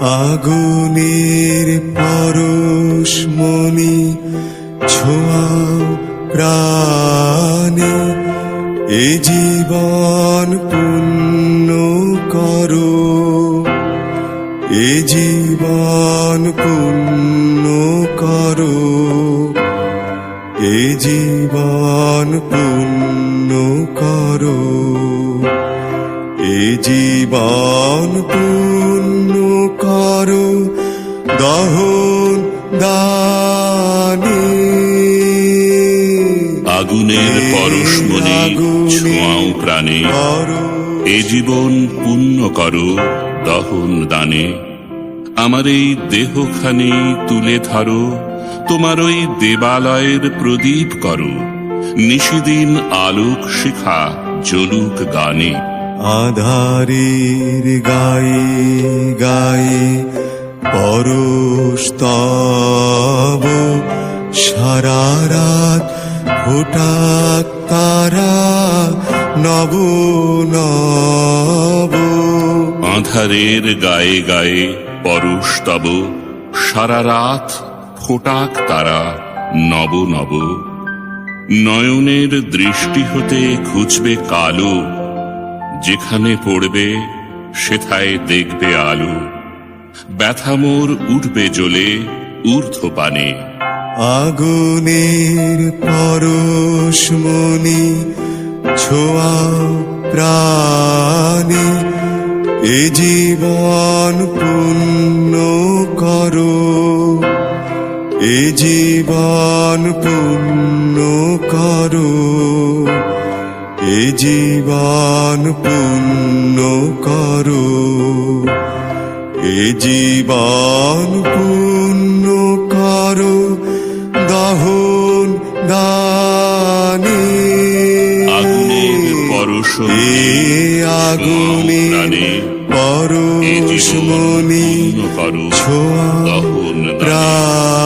আগুনের পরশমণি ছোঁয়াও প্রাণে। এ জীবন পূর্ণ করো। এ জীবন পূর্ণ করো। এ জীবন পূর্ণ করো। এ জীবন পূর্ণ করো দহন দানে। আগুনের পরশমণি ছোঁয়াও প্রাণে। এ জীবন পুণ্য করো দহন দানে। আমার এই দেহখানি তুলে ধরো তোমার ওই দেবালয়ের প্রদীপ করো। নিশিদিন আলোক শিখা জলুক গানে। আধারের গায়ে গায়ে পরস্তব সারা রাত তারা নব নব। আধারের গায়ে গায়ে পরশ তব সারা রাত ফোটাক তারা নব নব। নয়নের দৃষ্টি হতে খুঁজবে কালো যেখানে পড়বে, সেথায় দেখবে আলো। ব্যথামোর উঠবে জ্বলে, ঊর্ধ্বপানে। আগুনের পরশমণি ছোঁয়াও প্রাণে। এ জীবন পূর্ণ করো। এ জীবন পূর্ণ করো। এ জীবন পূর্ণ করো। এ জীবন পূর্ণ করো। দহন দানে। আগুনের পরশ এ আগুনে পূর্ণ করো। ছোঁয়া। প্রাণ।